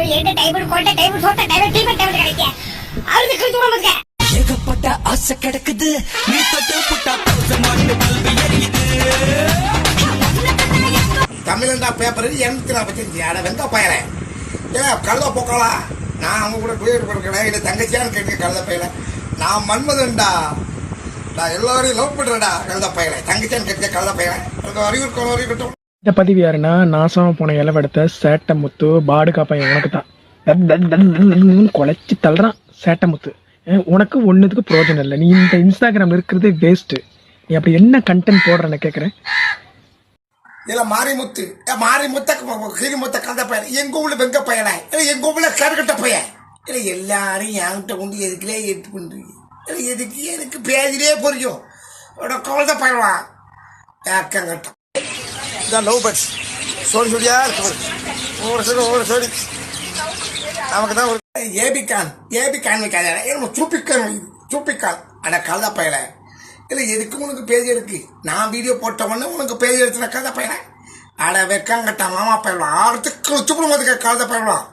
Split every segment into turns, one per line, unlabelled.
போய் எந்த கிடைக்க அவருக்கு
ஏகப்பட்ட ஆசை கிடக்குது. நீ தொட்டு புட்டா பச்சை மாட்டு எரியுது.
தமிழண்டா பேப்பர் எண்ணூத்தி நாற்பத்தஞ்சு அட வெங்க பயல. ஏன் கழுத போக்கலாம் நான் அவங்க கூட டூயட் கொடுக்கல இல்லை தங்கச்சியான்னு கேட்க கழுத பயல. நான் மன்மதன்டா. நான் எல்லோரையும் லவ் பண்றேன்டா கழுத பயல. தங்கச்சியான்னு கேட்க கழுத பயல. எனக்கு அறிவு இருக்கணும்
இந்த பதிவு யாருன்னா நாசமா போன இலவெடுத்த சேட்டை முத்து பாடு காப்பையன் உனக்கு தான் குலைச்சி தள்ளுறான் சேட்டை முத்து உனக்கு ஒன்றுத்துக்கு ப்ரோஜனம் இல்லை. நீ இந்த இன்ஸ்டாகிராம் இருக்கிறது வேஸ்ட்டு நீ அப்படி என்ன கண்டென்ட் போடுறேன்னு கேட்குறேன்
இல்ல மாரிமுத்து. ஏ, மாரிமுத்த கிரிமுத்த கந்த பையன். எங்க ஊர்ல வெங்க பையனா? இல்லை எங்க ஊர்ல கருக்கட்ட பையன்? இல்லை எல்லாரும் என்கிட்ட கொண்டு எதுக்குலே எடுத்து பண்ணுறீங்க இல்லை எதுக்கு எனக்கு பேஜிலே புரியும்? உட குழந்தை பையனா ஏக்கங்கட்டம் இதான் லவ் பேர்ட்ஸ் சோடி சோடியா இருக்கு? ஒவ்வொரு சோடி ஒவ்வொரு சோடி நமக்கு தான் ஒரு ஏபி ஏபிகான் ஏபி வைக்காத ஏன் சூப்பிக்கான் சூப்பிக்கான். அட கழுத பயல. இல்லை எதுக்கு உனக்கு பேஜ் எடுக்கு நான் வீடியோ போட்ட உடனே உனக்கு பேஜ் எடுத்துனா கழுத பயல. அட வெக்காங்கட்ட மாமா பயலாம் ஆறுத்துக்கு சுப்பிடும் அதுக்கு கழுத பயலாம்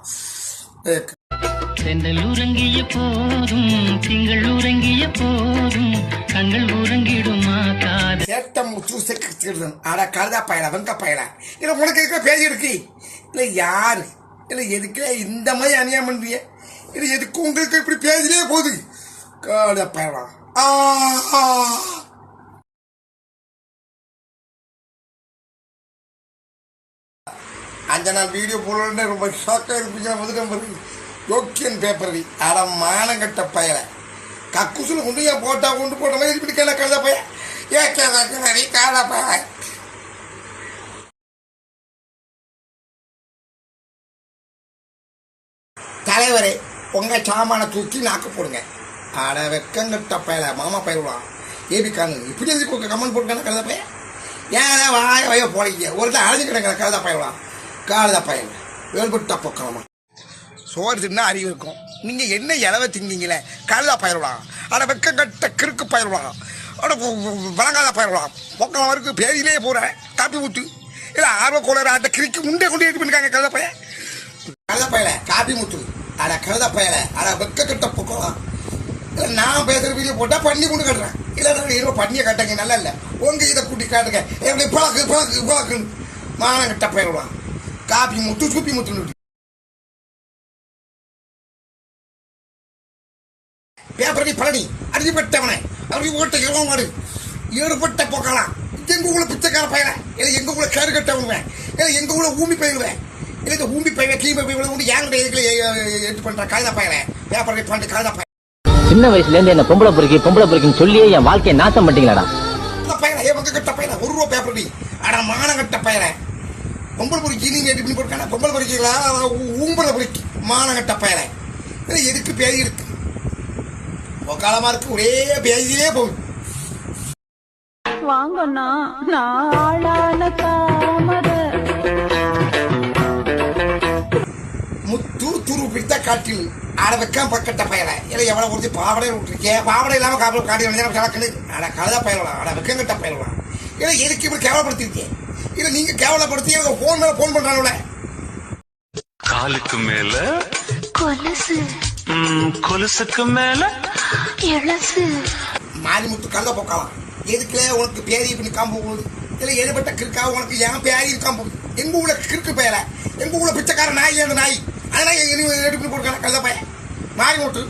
செந்தல் உறங்கிய போதும் திங்கள் உறங்கிய போதும் கண்கள் உறங்கிடுமா காதல்
சேட்டம் முத்து அட கழுதா பயலா வெங்க பயலா. இல்லை உனக்கு எதுக்கு பேசி இருக்கு? இல்லை யாரு? இல்லை எதுக்கு இந்த மாதிரி அநியாயம் பண்றிய இல்லை எதுக்கு உங்களுக்கு இப்படி பேஜ்லேயே போகுது? கழுதா பயலா. ஆ ஆ. அந்த நாள் வீடியோ போடலன்னு ரொம்ப ஷாக்காக இருப்பீங்க வந்துட்டேன் பாருங்க யோக்கியன் பேப்பர் அட மானங்கட்ட பயலை. கக்குசுல கொண்டு ஏன் போட்டா கொண்டு போட்ட மாதிரி இப்படி கேள கழுத பையன் ஏற்றதற்கு கேட்க கால தலைவரே உங்க சாமான தூக்கி நாக்கு போடுங்க. அட வெக்கங்கிட்ட பயல மாமா பயிரலாம் ஏபி கானு இப்படி எதுக்கு கமெண்ட் போட்டுக்கான கழுத பையன்? ஏன் வாய வய போலீங்க ஒருத்தர் அழுது கிடக்கிற கழுத பயலாம் கழுத பையன் வேல்பட்டு பக்கமா. சோறு தின்னா அறிவு இருக்கும். நீங்க என்ன இலவை திங்கிங்களே கழுதா பயிரலாம் அட வெக்கங்கட்ட கிறுக்கு பயிரலாம் வழங்காத போயிடலாம் பொக்கம் அவருக்கு பேதியிலே போகிறேன் காப்பி ஊட்டு இல்லை ஆர்வ கோளர் ஆட்ட கிரிக்கு உண்டே கொண்டு எடுத்து பண்ணிருக்காங்க கழுத பையன். கழுத பயல காப்பி முட்டு அட கழுத பயல அட வெக்க கட்ட பொக்கலாம் இல்லை நான் பேசுகிற வீடியோ போட்டால் பண்ணி கொண்டு கட்டுறேன். இல்லை நான் இருபது பண்ணியை கட்டுங்க நல்லா இல்லை. உங்கள் இதை கூட்டி காட்டுங்க. எப்படி பழக்கு பழக்கு பழக்குன்னு மானம் கட்ட பயிரலாம் காப்பி முட்டு சூப்பி முத்துன்னு பேப்பரடி பழனி. அறிவுபட்டவனை அறிவுபட்ட இளமாடு ஈடுபட்ட போக்கலாம் எங்க ஊர்ல பிச்சைக்கார பையன? இல்லை எங்க ஊர்ல கரு கட்டவனுவேன் இல்லை எங்க ஊர்ல ஊமி பயிலுவேன் இல்லை இந்த ஊமி பையன் கீமை பையன் வந்து என்கிட்ட எதுக்குல எடுத்து பண்ற கழுத பையனை? பேப்பரடி பண்ணி கழுத பையன்?
சின்ன வயசுல இருந்து என்ன பொம்பளை பொறுக்கி பொம்பளை பொறுக்கின்னு சொல்லியே என் வாழ்க்கையை நாசம் பண்ணிட்டீங்களாடா?
பையனை எவங்க கட்ட பையனை? ஒரு ரூபா பேப்பரடி அட மானம் கட்ட பையனை. பொம்பளை பொறுக்கி நீங்க எடுத்து பண்ணி போட்டுக்கான பொம்பளை பொறுக்கிங்களா ஊம்பளை பொறுக்கி. மானம் கட்ட பையனை. இல்லை எதுக்கு பேதி இருக்கு? காலமா இருக்கு ஒரே பேதியிலே போகுது.
வாங்கண்ணா நாளான
முத்து துரு பிடித்த காட்டில் ஆட வைக்காம பக்கட்ட பயல. இல்லை எவ்வளோ கொடுத்து பாவடை விட்டுருக்கேன் பாவடை இல்லாமல் காப்பி காட்டி கலக்குது அட கழுத பயலாம் அட வெக்கங்கிட்ட பயலாம் இல்லை எதுக்கு இப்படி கேவலப்படுத்திருக்கேன் இல்லை நீங்கள் கேவலப்படுத்தி எனக்கு ஃபோன் மேலே ஃபோன் பண்ணுறாங்களே
காலுக்கு மேல
கொலுசு.
கொலுசுக்கு மேல.
மாரிமுத்து கழுத போக்கலாம் எதுக்குல உனக்கு பேரி இப்படி காம்பு போகுது? இல்லை எழுபட்ட கிறுக்கா உனக்கு ஏன் பேரி இருக்காம போகுது? எங்கள் ஊரில் கிறுக்கு பயல எங்கள் ஊரில் பிச்சைக்கார நாய் அந்த நாய். அதெல்லாம் எடுத்து போட்டுக்கான கழுத பையன். மாரிமுத்து